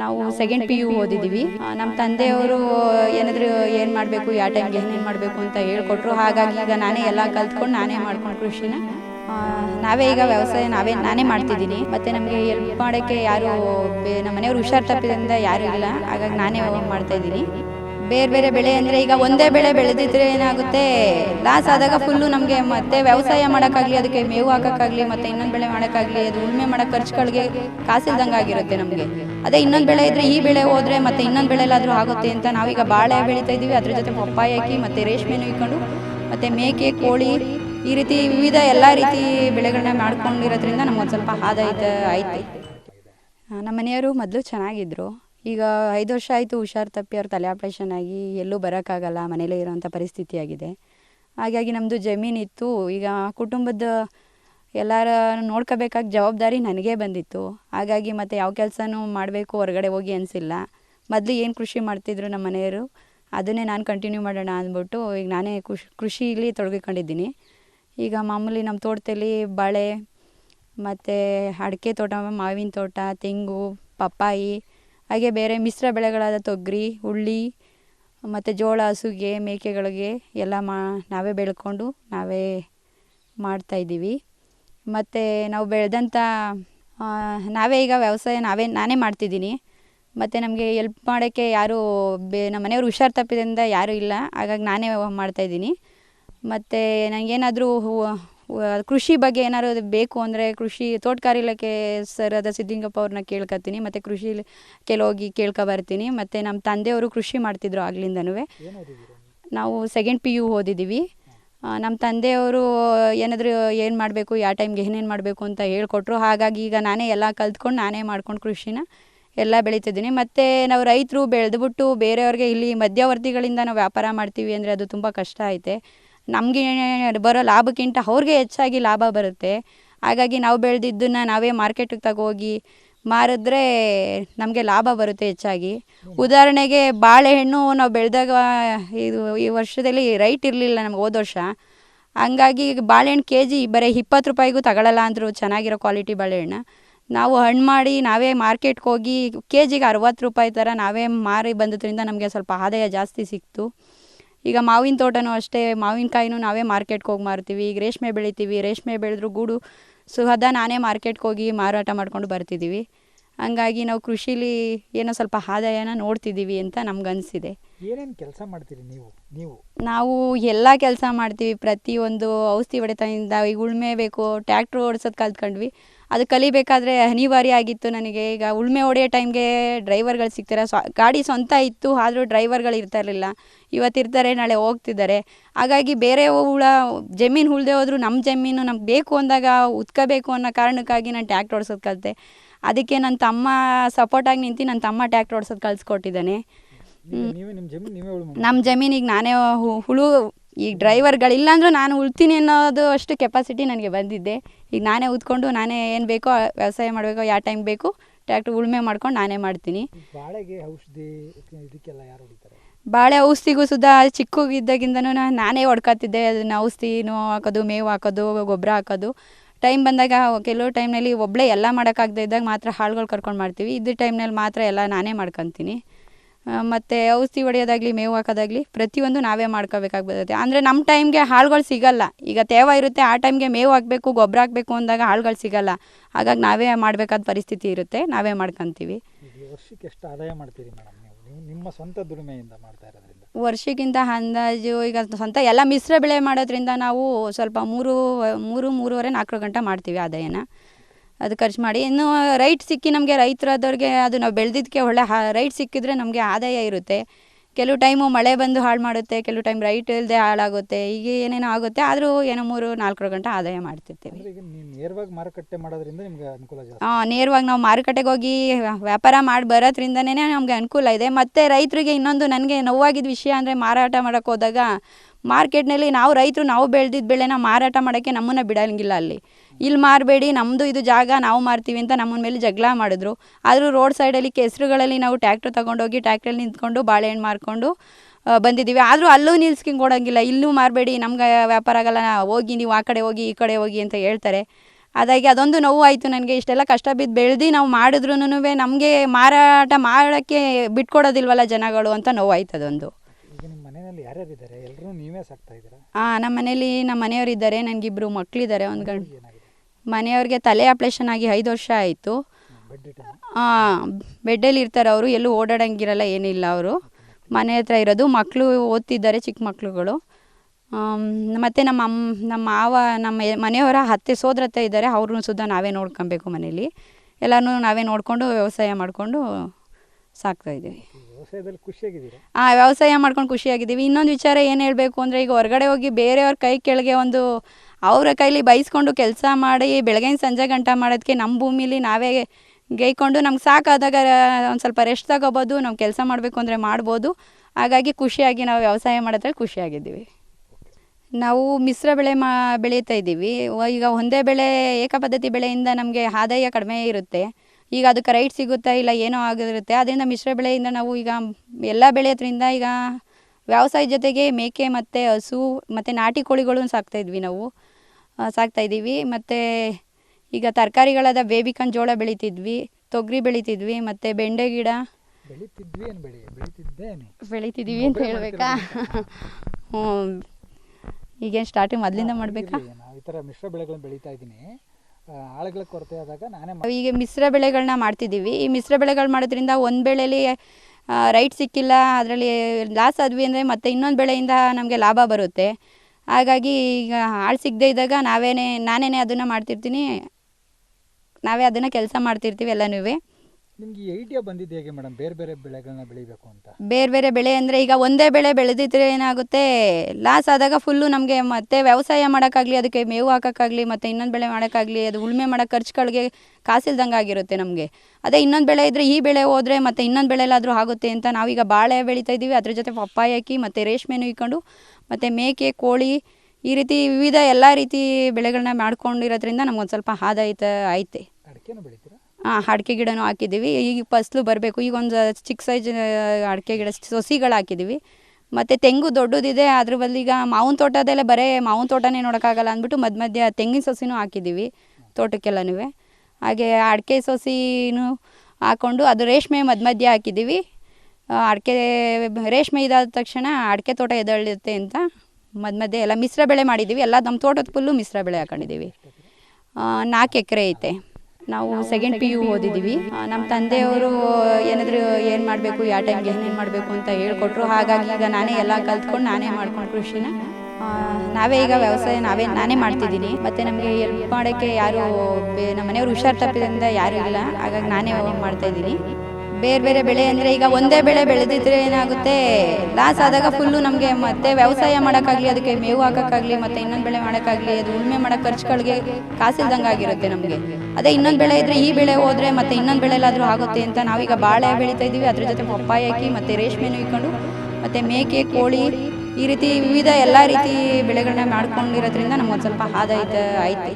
ನಾವು second P U ಓದಿದ್ದೀವಿ. ನಮ್ಮ ತಂದೆಯವರು ಏನಾದರೂ ಏನು ಮಾಡಬೇಕು ಯಾವ ಟೈಮ್ಗೆ ಏನೇನು ಮಾಡಬೇಕು ಅಂತ ಹೇಳ್ಕೊಟ್ರು. ಹಾಗಾಗಿ ಈಗ ನಾನೇ ಎಲ್ಲ ಕಲ್ತ್ಕೊಂಡು ನಾನೇ ಮಾಡ್ಕೊಂಡು ಕೃಷಿನ. ನಾವೇ ಈಗ ವ್ಯವಸಾಯ ನಾವೇ ನಾನೇ ಮಾಡ್ತಿದ್ದೀನಿ. ಮತ್ತು ನಮಗೆ ಹೆಲ್ಪ್ ಮಾಡೋಕ್ಕೆ ಯಾರು ನಮ್ಮ ಮನೆಯವ್ರು ಹುಷಾರು ತಪ್ಪಿದ್ರಿಂದ ಯಾರೂ ಇಲ್ಲ. ಹಾಗಾಗಿ ನಾನೇ ಮಾಡ್ತಾ ಇದ್ದೀನಿ. ಬೇರೆ ಬೇರೆ ಬೆಳೆ ಅಂದರೆ ಈಗ ಒಂದೇ ಬೆಳೆ ಬೆಳೆದಿದ್ರೆ ಏನಾಗುತ್ತೆ? ಲಾಸ್ ಆದಾಗ ಫುಲ್ಲು ನಮಗೆ ಮತ್ತೆ ವ್ಯವಸಾಯ ಮಾಡೋಕ್ಕಾಗಲಿ, ಅದಕ್ಕೆ ಮೇವು ಹಾಕೋಕ್ಕಾಗಲಿ, ಮತ್ತು ಇನ್ನೊಂದು ಬೆಳೆ ಮಾಡೋಕ್ಕಾಗಲಿ, ಅದು ಉಳುಮೆ ಮಾಡೋ ಖರ್ಚುಗಳಿಗೆ ಕಾಸಿಲ್ದಂಗೆ ಆಗಿರುತ್ತೆ ನಮಗೆ. ಅದೇ ಇನ್ನೊಂದು ಬೆಳೆ ಇದ್ದರೆ ಈ ಬೆಳೆ ಹೋದರೆ ಮತ್ತೆ ಇನ್ನೊಂದು ಬೆಳೆಲಾದರೂ ಆಗುತ್ತೆ ಅಂತ ನಾವೀಗ ಬಾಳೆ ಬೆಳೀತಾ ಇದ್ದೀವಿ. ಅದ್ರ ಜೊತೆ ಪಪ್ಪಾಯ ಹಾಕಿ, ಮತ್ತು ರೇಷ್ಮೆನೂ ಇಟ್ಕೊಂಡು ಮತ್ತು ಮೇಕೆ, ಕೋಳಿ ಈ ರೀತಿ ವಿವಿಧ ಎಲ್ಲ ರೀತಿ ಬೆಳೆಗಳನ್ನ ಮಾಡ್ಕೊಂಡಿರೋದ್ರಿಂದ ನಮ್ಗೊಂದು ಸ್ವಲ್ಪ ಆದಾಯ ಐತೆ ನಮ್ಮ ಮನೆಯವರು ಮೊದಲು ಚೆನ್ನಾಗಿದ್ದರು ಈಗ ಐದು ವರ್ಷ ಆಯಿತು ಹುಷಾರು ತಪ್ಪಿ ಅವ್ರು ತಲೆ ಆಪ್ರೇಷನ್ ಆಗಿ ಎಲ್ಲೂ ಬರೋಕ್ಕಾಗಲ್ಲ, ಮನೇಲೇ ಇರೋವಂಥ ಪರಿಸ್ಥಿತಿ ಆಗಿದೆ. ಹಾಗಾಗಿ ನಮ್ಮದು ಜಮೀನಿತ್ತು ಈಗ ಕುಟುಂಬದ ಎಲ್ಲರ ನೋಡ್ಕೋಬೇಕಾದ ಜವಾಬ್ದಾರಿ ನನಗೇ ಬಂದಿತ್ತು. ಹಾಗಾಗಿ ಮತ್ತು ಯಾವ ಕೆಲಸನೂ ಮಾಡಬೇಕು ಹೊರಗಡೆ ಹೋಗಿ ಅನಿಸಿಲ್ಲ. ಮೊದಲು ಏನು ಕೃಷಿ ಮಾಡ್ತಿದ್ರು ನಮ್ಮ ಮನೆಯವರು, ಅದನ್ನೇ ನಾನು ಕಂಟಿನ್ಯೂ ಮಾಡೋಣ ಅಂದ್ಬಿಟ್ಟು ಈಗ ನಾನೇ ಕೃಷಿ, ಕೃಷಿಲಿ ತೊಡಗಿಕೊಂಡಿದ್ದೀನಿ. ಈಗ ಮಾಮೂಲಿ ನಮ್ಮ ತೋಟದಲ್ಲಿ ಬಾಳೆ, ಮತ್ತು ಅಡಿಕೆ ತೋಟ, ಮಾವಿನ ತೋಟ, ತೆಂಗು, ಪಪ್ಪಾಯಿ ಹಾಗೆ ಬೇರೆ ಮಿಶ್ರ ಬೆಳೆಗಳಾದ ತೊಗರಿ, ಹುಳ್ಳಿ, ಮತ್ತು ಜೋಳ, ಹಸುಗೆ, ಮೇಕೆಗಳಿಗೆ ಎಲ್ಲ ಮಾ, ನಾವೇ ಬೆಳ್ಕೊಂಡು ನಾವೇ ಮಾಡ್ತಾಯಿದ್ದೀವಿ ಮತ್ತು ನಾವು ಬೆಳೆದಂಥ ನಾವೇ ಈಗ ವ್ಯವಸಾಯ ನಾವೇ, ನಾನೇ ಮಾಡ್ತಿದ್ದೀನಿ. ಮತ್ತು ನಮಗೆ ಎಲ್ಪ್ ಮಾಡೋಕ್ಕೆ ಯಾರೂ ಬೇ, ನಮ್ಮ ಮನೆಯವರು ಹುಷಾರು ತಪ್ಪಿದ್ರಿಂದ ಯಾರೂ ಇಲ್ಲ. ಹಾಗಾಗಿ ನಾನೇ ಮಾಡ್ತಾಯಿದ್ದೀನಿ ಮತ್ತು ನನಗೇನಾದರೂ ಕೃಷಿ ಬಗ್ಗೆ ಏನಾದ್ರು ಬೇಕು ಅಂದರೆ ಕೃಷಿ ತೋಟಗಾರಿ ಇಲಾಖೆ ಸರ್ ಅದ ಸಿದ್ದಿಂಗಪ್ಪ ಅವ್ರನ್ನ ಕೇಳ್ಕೊತೀನಿ ಮತ್ತು ಕೃಷಿ ಕೆಲೋಗಿ ಕೇಳ್ಕೊ ಬರ್ತೀನಿ, ಮತ್ತು ನಮ್ಮ ತಂದೆಯವರು ಕೃಷಿ ಮಾಡ್ತಿದ್ರು ಆಗ್ಲಿಂದನೂ ನಾವು ಸೆಕೆಂಡ್ ಪಿ ಯು ಓದಿದ್ದೀವಿ ನಮ್ಮ ತಂದೆಯವರು ಏನಾದರೂ ಏನು ಮಾಡಬೇಕು, ಯಾವ ಟೈಮ್ಗೆ ಏನೇನು ಮಾಡಬೇಕು ಅಂತ ಹೇಳ್ಕೊಟ್ರು. ಹಾಗಾಗಿ ಈಗ ನಾನೇ ಎಲ್ಲ ಕಲ್ತ್ಕೊಂಡು ನಾನೇ ಮಾಡ್ಕೊಂಡು ಕೃಷಿನ ಎಲ್ಲ ಬೆಳೀತಿದ್ದೀನಿ. ಮತ್ತು ನಾವು ರೈತರು ಬೆಳೆದ್ಬಿಟ್ಟು ಬೇರೆಯವ್ರಿಗೆ ಇಲ್ಲಿ ಮಧ್ಯವರ್ತಿಗಳಿಂದ ನಾವು ವ್ಯಾಪಾರ ಮಾಡ್ತೀವಿ ಅಂದರೆ ಅದು ತುಂಬ ಕಷ್ಟ ಐತೆ. ನಮಗೆ ಬರೋ ಲಾಭಕ್ಕಿಂತ ಅವ್ರಿಗೆ ಹೆಚ್ಚಾಗಿ ಲಾಭ ಬರುತ್ತೆ. ಹಾಗಾಗಿ ನಾವು ಬೆಳೆದಿದ್ದನ್ನು ನಾವೇ ಮಾರ್ಕೆಟಿಗೆ ತಗೋಗಿ ಮಾರಿದ್ರೆ ನಮಗೆ ಲಾಭ ಬರುತ್ತೆ ಹೆಚ್ಚಾಗಿ. ಉದಾಹರಣೆಗೆ ಬಾಳೆಹಣ್ಣು ನಾವು ಬೆಳೆದಾಗ ಇದು ಈ ವರ್ಷದಲ್ಲಿ ರೈಟ್ ಇರಲಿಲ್ಲ ನಮ್ಗೆ ಹೋದ ವರ್ಷ. ಹಂಗಾಗಿ ಬಾಳೆಹಣ್ಣು ಕೆ ಜಿ ಬರೀ ಇಪ್ಪತ್ತು ರೂಪಾಯಿಗೂ ತಗೊಳ್ಳಲ್ಲ ಅಂದರು ಚೆನ್ನಾಗಿರೋ ಕ್ವಾಲಿಟಿ ಬಾಳೆಹಣ್ಣು. ನಾವು ಹಣ್ಣು ಮಾಡಿ ನಾವೇ ಮಾರ್ಕೆಟ್ಗೆ ಹೋಗಿ ಕೆ ಜಿಗೆ ಅರವತ್ತು ರೂಪಾಯಿ ಥರ ನಾವೇ ಮಾರಿ ಬಂದದ್ರಿಂದ ನಮಗೆ ಸ್ವಲ್ಪ ಆದಾಯ ಜಾಸ್ತಿ ಸಿಕ್ತು. ಈಗ ಮಾವಿನ ತೋಟನೂ ಅಷ್ಟೇ ಮಾವಿನಕಾಯಿನೂ ನಾವೇ ಮಾರ್ಕೆಟ್ಗೆ ಹೋಗಿ ಮಾರ್ತೀವಿ. ಈಗ ರೇಷ್ಮೆ ಬೆಳಿತೀವಿ, ರೇಷ್ಮೆ ಬೆಳೆದ್ರೂ ಗೂಡು ಸುಹದ ನಾನೇ ಮಾರ್ಕೆಟ್ಗೆ ಹೋಗಿ ಮಾರಾಟ ಮಾಡ್ಕೊಂಡು ಬರ್ತಿದ್ದೀವಿ ಹಂಗಾಗಿ ನಾವು ಕೃಷಿಲಿ ಏನೋ ಸ್ವಲ್ಪ ಆದಾಯನ ನೋಡ್ತಿದ್ದೀವಿ ಅಂತ ನಮ್ಗನ್ಸಿದೆ. ಏನೇನು ಕೆಲಸ ಮಾಡ್ತೀರಿ ನೀವು? ನೀವು? ನಾವು ಎಲ್ಲ ಕೆಲಸ ಮಾಡ್ತೀವಿ. ಪ್ರತಿಯೊಂದು ಔಷಧಿ ಹೊಡೆತದಿಂದ ಈಗ ಉಳ್ಮೆ ಬೇಕು ಟ್ಯಾಕ್ಟ್ರ್ ಓಡಿಸೋದು ಕಲ್ತ್ಕೊಂಡ್ವಿ. ಅದು ಕಲಿಬೇಕಾದ್ರೆ ಅನಿವಾರ್ಯ ಆಗಿತ್ತು ನನಗೆ. ಈಗ ಉಳ್ಮೆ ಹೊಡೆಯೋ ಟೈಮ್ಗೆ ಡ್ರೈವರ್ಗಳು ಸಿಗ್ತಾರೆ. ಸ್ವ, ಗಾಡಿ ಸ್ವಂತ ಇತ್ತು, ಆದರೂ ಡ್ರೈವರ್ಗಳು ಇರ್ತಾ ಇರಲಿಲ್ಲ ಇವತ್ತಿರ್ತಾರೆ ನಾಳೆ ಹೋಗ್ತಿದ್ದಾರೆ. ಹಾಗಾಗಿ ಬೇರೆ ಹುಳ ಜಮೀನು ಉಳ್ದೆ ಹೋದರೂ ನಮ್ಮ ಜಮೀನು ನಮ್ಗೆ ಬೇಕು ಅಂದಾಗ ಉತ್ಕೋಬೇಕು ಅನ್ನೋ ಕಾರಣಕ್ಕಾಗಿ ನಾನು ಟ್ಯಾಕ್ಟ್ರ್ ಓಡಿಸೋದು ಕಲಿತೆ. ಅದಕ್ಕೆ ನನ್ನ ತಮ್ಮ ಸಪೋರ್ಟಾಗಿ ನಿಂತು ನನ್ನ ತಮ್ಮ ಟ್ಯಾಕ್ಟ್ರ್ ಓಡಿಸೋದು ಕಲಿಸ್ಕೊಟ್ಟಿದ್ದಾನೆ. ನಿಮ್ಮ ಜಮೀನಿಗೆ ನಾನೇ ಹುಳು ಈಗ ಡ್ರೈವರ್ಗಳಿಲ್ಲ ಅಂದರೂ ನಾನು ಉಳ್ತೀನಿ ಅನ್ನೋದು ಅಷ್ಟು ಕೆಪಾಸಿಟಿ ನನಗೆ ಬಂದಿದ್ದೆ. ಈಗ ನಾನೇ ಉದ್ಕೊಂಡು ನಾನೇ ಏನು ಬೇಕೋ ವ್ಯವಸಾಯ ಮಾಡಬೇಕೋ ಯಾವ ಟೈಮ್ ಬೇಕು ಟ್ಯಾಕ್ಟ್ರ್ ಉಳುಮೆ ಮಾಡ್ಕೊಂಡು ನಾನೇ ಮಾಡ್ತೀನಿ. ಬಾಳೆ ಔಷಧಿಗೂ ಸುಧಾ ಚಿಕ್ಕಗಿದ್ದಾಗಿಂದನೂ ನಾನೇ ಹೊಡ್ಕೊತಿದ್ದೆ ಅದನ್ನ ಔಷಧಿನೂ ಹಾಕೋದು ಮೇವು ಹಾಕೋದು ಗೊಬ್ಬರ ಹಾಕೋದು. ಟೈಮ್ ಬಂದಾಗ ಕೆಲವು ಟೈಮ್ನಲ್ಲಿ ಒಬ್ಬಳೇ ಎಲ್ಲ ಮಾಡೋಕ್ಕಾಗದೇ ಇದ್ದಾಗ ಮಾತ್ರ ಹಾಳುಗಳು ಕರ್ಕೊಂಡು ಮಾಡ್ತೀವಿ. ಇದ್ದ ಟೈಮ್ನಲ್ಲಿ ಮಾತ್ರ ಎಲ್ಲ ನಾನೇ ಮಾಡ್ಕೊತೀನಿ. ಮತ್ತು ಔಷಧಿ ಹೊಡೆಯೋದಾಗಲಿ ಮೇವು ಹಾಕೋದಾಗಲಿ ಪ್ರತಿಯೊಂದು ನಾವೇ ಮಾಡ್ಕೋಬೇಕಾಗ್ಬಿಡುತ್ತೆ ಅಂದರೆ ನಮ್ಮ ಟೈಮ್ಗೆ ಹಾಳುಗಳು ಸಿಗಲ್ಲ. ಈಗ ತೇವ ಇರುತ್ತೆ ಆ ಟೈಮ್ಗೆ ಮೇವು ಹಾಕಬೇಕು ಗೊಬ್ಬರ ಹಾಕಬೇಕು ಅಂದಾಗ ಹಾಳುಗಳು ಸಿಗಲ್ಲ. ಹಾಗಾಗಿ ನಾವೇ ಮಾಡಬೇಕಾದ ಪರಿಸ್ಥಿತಿ ಇರುತ್ತೆ ನಾವೇ ಮಾಡ್ಕೊತೀವಿ. ವರ್ಷಕ್ಕೆ ಎಷ್ಟು ಆದಾಯ ಮಾಡ್ತೀರಿ ಮೇಡಮ್ ನಿಮ್ಮ ಸ್ವಂತ ದುಡಿಮೆಯಿಂದ ಮಾಡ್ತಾ ಇರೋದ್ರಿಂದ. ವರ್ಷಕ್ಕಿಂತ ಅಂದಾಜು ಈಗ ಸ್ವಂತ ಎಲ್ಲ ಮಿಶ್ರ ಬೆಳೆ ಮಾಡೋದ್ರಿಂದ ನಾವು ಸ್ವಲ್ಪ ಮೂರು ಮೂರು ಮೂರುವರೆ ನಾಲ್ಕು ಗಂಟೆ ಮಾಡ್ತೀವಿ ಆದಾಯನ. ಅದು ಖರ್ಚು ಮಾಡಿ. ಇನ್ನು ರೈಟ್ ಸಿಕ್ಕಿ ನಮಗೆ ರೈತರಾದವ್ರಿಗೆ ಅದು ನಾವು ಬೆಳೆದಿದ್ದಕ್ಕೆ ಒಳ್ಳೆ ಹಾ ರೈಟ್ ಸಿಕ್ಕಿದ್ರೆ ನಮಗೆ ಆದಾಯ ಇರುತ್ತೆ. ಕೆಲವು ಟೈಮು ಮಳೆ ಬಂದು ಹಾಳು ಮಾಡುತ್ತೆ ಕೆಲವು ಟೈಮ್ ರೈಟ್ ಇಲ್ಲದೆ ಹಾಳಾಗುತ್ತೆ ಈಗ ಏನೇನೋ ಆಗುತ್ತೆ ಆದರೂ ಏನೋ ಮೂರು ನಾಲ್ಕು ಗಂಟೆ ಆದಾಯ ಮಾಡ್ತಿರ್ತೀವಿ. ನೇರವಾಗಿ ಮಾರುಕಟ್ಟೆ ಮಾಡೋದ್ರಿಂದ ನಿಮಗೆ ಅನುಕೂಲ ಹಾಂ ನೇರವಾಗಿ ನಾವು ಮಾರುಕಟ್ಟೆಗೆ ಹೋಗಿ ವ್ಯಾಪಾರ ಮಾಡಿ ಬರೋದ್ರಿಂದನೇ ನಮಗೆ ಅನುಕೂಲ ಇದೆ. ಮತ್ತು ರೈತರಿಗೆ ಇನ್ನೊಂದು ನನಗೆ ನೋವಾಗಿದ್ದ ವಿಷಯ ಅಂದರೆ ಮಾರಾಟ ಮಾಡೋಕ್ಕೆ ಹೋದಾಗ ಮಾರ್ಕೆಟ್ನಲ್ಲಿ ನಾವು ರೈತರು ನಾವು ಬೆಳೆದಿದ್ದ ಬೆಳೆನ ಮಾರಾಟ ಮಾಡೋಕ್ಕೆ ನಮ್ಮನ್ನು ಬಿಡೋಂಗಿಲ್ಲ ಅಲ್ಲಿ. ಇಲ್ಲಿ ಮಾರಬೇಡಿ ನಮ್ಮದು ಇದು ಜಾಗ, ನಾವು ಮಾರ್ತೀವಿ ಅಂತ ನಮ್ಮನ ಮೇಲೆ ಜಗಳ ಮಾಡಿದ್ರು. ಆದರೂ ರೋಡ್ ಸೈಡಲ್ಲಿ ಕೆಸರುಗಳಲ್ಲಿ ನಾವು ಟ್ಯಾಕ್ಟ್ರ್ ತೊಗೊಂಡೋಗಿ ಟ್ಯಾಕ್ಟ್ರಲ್ಲಿ ನಿಂತ್ಕೊಂಡು ಬಾಳೆಹಣ್ಣು ಮಾರಿಕೊಂಡು ಬಂದಿದ್ದೀವಿ. ಆದರೂ ಅಲ್ಲೂ ನಿಲ್ಸ್ಕೊಂಡು ಕೊಡೋಂಗಿಲ್ಲ ಇಲ್ಲೂ ಮಾರಬೇಡಿ, ನಮ್ಗೆ ವ್ಯಾಪಾರ ಆಗಲ್ಲ. ಹೋಗಿ ನೀವು ಆ ಕಡೆ ಹೋಗಿ, ಈ ಕಡೆ ಹೋಗಿ ಅಂತ ಹೇಳ್ತಾರೆ. ಅದಾಗಿ ಅದೊಂದು ನೋವು ಆಯಿತು ನನಗೆ. ಇಷ್ಟೆಲ್ಲ ಕಷ್ಟ ಬಿದ್ದು ಬೆಳೆದು ನಾವು ಮಾಡಿದ್ರು ನಮಗೆ ಮಾರಾಟ ಮಾಡೋಕ್ಕೆ ಬಿಟ್ಕೊಡೋದಿಲ್ವಲ್ಲ ಜನಗಳು ಅಂತ ನೋವಾಯ್ತು ಅದೊಂದು. ಮನೆಯಲ್ಲಿ ಯಾರ್ಯಾರಿದ್ದಾರೆ? ಎಲ್ಲರೂ ನೀವೇ ಸಾಕ್ತಾ ಇದ್ದೀರಾ? ಹಾಂ ನಮ್ಮ ಮನೇಲಿ ನಮ್ಮ ಮನೆಯವರಿದ್ದಾರೆ ನನಗಿಬ್ಬರು ಮಕ್ಕಳಿದ್ದಾರೆ ಒಂದು ಗಂಡು. ಏನಾಗಿದೆ? ಮನೆಯವ್ರಿಗೆ ತಲೆ ಆಪ್ರೇಷನ್ ಆಗಿ ಐದು ವರ್ಷ ಆಯಿತು. ಬೆಡ್ ಅಲ್ಲಿ ಬೆಡ್ಡಲ್ಲಿ ಇರ್ತಾರೆ ಅವರು ಎಲ್ಲೂ ಓಡಾಡಂಗಿರಲ್ಲ ಏನಿಲ್ಲ ಅವರು. ಮನೆ ಹತ್ರ ಇರೋದು ಮಕ್ಕಳು ಓದ್ತಿದ್ದಾರೆ ಚಿಕ್ಕ ಮಕ್ಕಳುಗಳು ಮತ್ತು ನಮ್ಮ ಅಮ್ಮ ನಮ್ಮ ಮಾವ ನಮ್ಮ ಮನೆಯವರ ಹತ್ತೆ ಸೋದರತ್ತೆ ಇದ್ದಾರೆ ಅವ್ರನ್ನೂ ಸುದ್ದ ನಾವೇ ನೋಡ್ಕೊಬೇಕು ಮನೇಲಿ ಎಲ್ಲನೂ ನಾವೇ ನೋಡಿಕೊಂಡು ವ್ಯವಸಾಯ ಮಾಡಿಕೊಂಡು ಸಾಕ್ತಾಯಿದ್ದೀವಿ ಇದ್ದೀವಿ. ವ್ಯವಸಾಯದಲ್ಲಿ ಖುಷಿಯಾಗಿದ್ದೀರಾ? ಆ ವ್ಯವಸಾಯ ಮಾಡ್ಕೊಂಡು ಖುಷಿಯಾಗಿದ್ದೀವಿ. ಇನ್ನೊಂದು ವಿಚಾರ ಏನು ಹೇಳಬೇಕು ಅಂದರೆ ಈಗ ಹೊರಗಡೆ ಹೋಗಿ ಬೇರೆಯವ್ರ ಕೈ ಕೆಳಗೆ ಒಂದು ಅವರ ಕೈಲಿ ಬೈಸ್ಕೊಂಡು ಕೆಲಸ ಮಾಡಿ ಬೆಳಗಿನ ಸಂಜೆ ಗಂಟ ಮಾಡೋದಕ್ಕೆ ನಮ್ಮ ಭೂಮಿಲಿ ನಾವೇ ಗೈಕೊಂಡು ನಮ್ಗೆ ಸಾಕಾದಾಗ ಒಂದು ಸ್ವಲ್ಪ ರೆಸ್ಟ್ ತಗೋಬೋದು ನಾವು ಕೆಲಸ ಮಾಡಬೇಕು ಅಂದರೆ ಮಾಡ್ಬೋದು. ಹಾಗಾಗಿ ಖುಷಿಯಾಗಿ ನಾವು ವ್ಯವಸಾಯ ಮಾಡೋದ್ರಲ್ಲಿ ಖುಷಿಯಾಗಿದ್ದೀವಿ. ನಾವು ಮಿಶ್ರ ಬೆಳೆ ಮಾ ಬೆಳೀತಾ ಇದ್ದೀವಿ. ಈಗ ಒಂದೇ ಬೆಳೆ ಏಕಪದ್ಧತಿ ಬೆಳೆಯಿಂದ ನಮಗೆ ಆದಾಯ ಕಡಿಮೆ ಇರುತ್ತೆ. ಈಗ ಅದಕ್ಕೆ ರೈಟ್ ಸಿಗುತ್ತಾ ಇಲ್ಲ ಏನೋ ಆಗಿರುತ್ತೆ. ಅದರಿಂದ ಮಿಶ್ರ ಬೆಳೆಯಿಂದ ನಾವು ಈಗ ಎಲ್ಲ ಬೆಳೆಯೋದ್ರಿಂದ ಈಗ ವ್ಯವಸಾಯ ಜೊತೆಗೆ ಮೇಕೆ ಮತ್ತು ಹಸು ಮತ್ತು ನಾಟಿ ಕೋಳಿಗಳನ್ನು ಸಾಕ್ತಾಯಿದ್ವಿ ನಾವು. ಸಾಕ್ತಾಯಿದ್ದೀವಿ ಮತ್ತು ಈಗ ತರಕಾರಿಗಳಾದ ಬೇಬಿಕನ್ ಜೋಳ ಬೆಳಿತಿದ್ವಿ ತೊಗರಿ ಬೆಳಿತಿದ್ವಿ ಮತ್ತು ಬೆಂಡೆ ಗಿಡ. ಬೆಳಿತಿದ್ವಿ ಅಂತ ಹೇಳ್ಬೇಕಾ? ಹ್ಞೂ ಈಗೇನು ಸ್ಟಾರ್ಟಿಂಗ್ ಮೊದಲಿಂದ ಮಾಡಬೇಕಾ? ಈ ಥರ ಮಿಶ್ರ ಬೆಳೆಗಳನ್ನು ಬೆಳೀತಾ ಇದ್ದೀನಿ. ಆಳುಗಳ ಕೊರತೆ ಆದಾಗ ನಾನೇ ಈಗ ಮಿಶ್ರ ಬೆಳೆಗಳನ್ನ ಮಾಡ್ತಿದ್ದೀವಿ. ಈ ಮಿಶ್ರ ಬೆಳೆಗಳು ಮಾಡೋದ್ರಿಂದ ಒಂದು ಬೆಳೆಯಲ್ಲಿ ರೈಟ್ ಸಿಕ್ಕಿಲ್ಲ, ಅದರಲ್ಲಿ ಲಾಸ್ ಆದ್ವಿ ಅಂದರೆ ಮತ್ತೆ ಇನ್ನೊಂದು ಬೆಳೆಯಿಂದ ನಮಗೆ ಲಾಭ ಬರುತ್ತೆ. ಹಾಗಾಗಿ ಈಗ ಆಳು ಸಿಗದೇ ಇದ್ದಾಗ ನಾವೇನೇ, ನಾನೇನೇ ಅದನ್ನು ಮಾಡ್ತಿರ್ತೀನಿ. ನಾವೇ ಅದನ್ನು ಕೆಲಸ ಮಾಡ್ತಿರ್ತೀವಿ ಎಲ್ಲನೂ ನಿಮ್ಗೆ ಈ ಐಡಿಯಾ ಬಂದಿದ್ದು ಹೇಗೆ ಮೇಡಮ್ ಬೇರೆ ಬೇರೆ ಬೆಳೆಗಳನ್ನ ಬೆಳಿಬೇಕು ಅಂತ. ಬೇರೆ ಬೇರೆ ಬೆಳೆ ಅಂದರೆ ಈಗ ಒಂದೇ ಬೆಳೆ ಬೆಳೆದಿದ್ರೆ ಏನಾಗುತ್ತೆ? ಲಾಸ್ ಆದಾಗ ಫುಲ್ಲು ನಮಗೆ ಮತ್ತೆ ವ್ಯವಸಾಯ ಮಾಡೋಕ್ಕಾಗಲಿ ಅದಕ್ಕೆ ಮೇವು ಹಾಕೋಕ್ಕಾಗಲಿ ಮತ್ತು ಇನ್ನೊಂದು ಬೆಳೆ ಮಾಡೋಕ್ಕಾಗಲಿ ಅದು ಉಳುಮೆ ಮಾಡೋ ಖರ್ಚುಗಳಿಗೆ ಕಾಸಿಲ್ದಂಗೆ ಆಗಿರುತ್ತೆ ನಮಗೆ. ಅದೇ ಇನ್ನೊಂದು ಬೆಳೆ ಇದ್ದರೆ ಈ ಬೆಳೆ ಹೋದರೆ ಮತ್ತೆ ಇನ್ನೊಂದು ಬೆಳೆಲಾದರೂ ಆಗುತ್ತೆ ಅಂತ ನಾವೀಗ ಬಾಳೆ ಬೆಳೀತಾ ಇದ್ದೀವಿ. ಅದ್ರ ಜೊತೆ ಪಪ್ಪಾಯ ಹಾಕಿ ಮತ್ತು ರೇಷ್ಮೆನೂ ಇಕ್ಕೊಂಡು ಮತ್ತು ಮೇಕೆ ಕೋಳಿ ಈ ರೀತಿ ವಿವಿಧ ಎಲ್ಲ ರೀತಿ ಬೆಳೆಗಳನ್ನ ಮಾಡ್ಕೊಂಡಿರೋದ್ರಿಂದ ನಮ್ಗೊಂದು ಸ್ವಲ್ಪ ಆದಾಯ ಐತೆ ಅಡಿಕೆ ಗಿಡನೂ ಹಾಕಿದ್ದೀವಿ. ಈಗ ಫಸ್ಲು ಬರಬೇಕು. ಈಗ ಒಂದು ಚಿಕ್ಕ ಸೈಜ್ ಅಡಿಕೆ ಗಿಡ ಸೊಸಿಗಳು ಹಾಕಿದ್ದೀವಿ ಮತ್ತು ತೆಂಗು ದೊಡ್ಡದಿದೆ. ಅದ್ರ ಈಗ ಮಾವಿನ ತೋಟದಲ್ಲೇ ಬರೇ ಮಾವಿನ ತೋಟನೇ ನೋಡೋಕ್ಕಾಗಲ್ಲ ಅಂದ್ಬಿಟ್ಟು ಮಧ್ಯ ಮಧ್ಯ ತೆಂಗಿನ ಸೊಸಿನೂ ಹಾಕಿದ್ದೀವಿ ತೋಟಕ್ಕೆಲ್ಲನೂ ಹಾಗೆ ಅಡಿಕೆ ಸೊಸಿನೂ ಹಾಕ್ಕೊಂಡು ಅದು ರೇಷ್ಮೆ ಮಧ್ಯ ಮಧ್ಯ ಹಾಕಿದ್ದೀವಿ. ಅಡಿಕೆ ರೇಷ್ಮೆ ಇದಾದ ತಕ್ಷಣ ಅಡಿಕೆ ತೋಟ ಎದ್ದೇಳುತ್ತೆ ಅಂತ ಮಧ್ಯ ಮಧ್ಯೆ ಎಲ್ಲ ಮಿಶ್ರ ಬೆಳೆ ಮಾಡಿದ್ದೀವಿ. ಎಲ್ಲ ನಮ್ಮ ತೋಟದ ಫುಲ್ಲು ಮಿಶ್ರ ಬೆಳೆ ಹಾಕೊಂಡಿದ್ದೀವಿ. ನಾಲ್ಕು ಎಕರೆ ಐತೆ. ನಾವು ಸೆಕೆಂಡ್ ಪಿ ಯು ಓದಿದ್ದೀವಿ ನಮ್ಮ ತಂದೆಯವರು ಏನಾದರೂ ಏನು ಮಾಡಬೇಕು ಯಾವ ಟೈಮ್ಗೆ ಏನೇನು ಮಾಡಬೇಕು ಅಂತ ಹೇಳ್ಕೊಟ್ರು. ಹಾಗಾಗಿ ಈಗ ನಾನೇ ಎಲ್ಲ ಕಲ್ತ್ಕೊಂಡು ನಾನೇ ಮಾಡ್ಕೊಂಡು ಕೃಷಿನ. ನಾವೇ ಈಗ ವ್ಯವಸಾಯ ನಾವೇ ನಾನೇ ಮಾಡ್ತಿದ್ದೀನಿ ಮತ್ತು ನಮಗೆ ಹೆಲ್ಪ್ ಮಾಡೋಕ್ಕೆ ಯಾರು ಬೇ ನಮ್ಮ ಮನೆಯವ್ರು ಹುಷಾರು ತಪ್ಪಿದ್ರಿಂದ ಯಾರೂ ಇಲ್ಲ. ಹಾಗಾಗಿ ನಾನೇ ಮಾಡ್ತಾ ಇದ್ದೀನಿ. ಬೇರೆ ಬೇರೆ ಬೆಳೆ ಅಂದರೆ ಈಗ ಒಂದೇ ಬೆಳೆ ಬೆಳೆದಿದ್ರೆ ಏನಾಗುತ್ತೆ? ಲಾಸ್ ಆದಾಗ ಫುಲ್ಲು ನಮಗೆ ಮತ್ತೆ ವ್ಯವಸಾಯ ಮಾಡೋಕ್ಕಾಗಲಿ, ಅದಕ್ಕೆ ಮೇವು ಹಾಕೋಕ್ಕಾಗಲಿ, ಮತ್ತು ಇನ್ನೊಂದು ಬೆಳೆ ಮಾಡೋಕ್ಕಾಗಲಿ, ಅದು ಉಳುಮೆ ಮಾಡೋ ಖರ್ಚುಗಳಿಗೆ ಕಾಸಿಲ್ದಂಗೆ ಆಗಿರುತ್ತೆ ನಮಗೆ. ಅದೇ ಇನ್ನೊಂದು ಬೆಳೆ ಇದ್ದರೆ ಈ ಬೆಳೆ ಹೋದರೆ ಮತ್ತೆ ಇನ್ನೊಂದು ಬೆಳೆಲಾದರೂ ಆಗುತ್ತೆ ಅಂತ ನಾವೀಗ ಬಾಳೆ ಬೆಳೀತಾ ಇದ್ದೀವಿ. ಅದ್ರ ಜೊತೆ ಪಪ್ಪಾಯಿ ಹಾಕಿ, ಮತ್ತು ರೇಷ್ಮೆನೂ ಇಟ್ಕೊಂಡು ಮತ್ತು ಮೇಕೆ, ಕೋಳಿ ಈ ರೀತಿ ವಿವಿಧ ಎಲ್ಲ ರೀತಿ ಬೆಳೆಗಳನ್ನ ಮಾಡ್ಕೊಂಡಿರೋದ್ರಿಂದ ನಮ್ಗೊಂದು ಸ್ವಲ್ಪ ಆದಾಯ ಐತೆ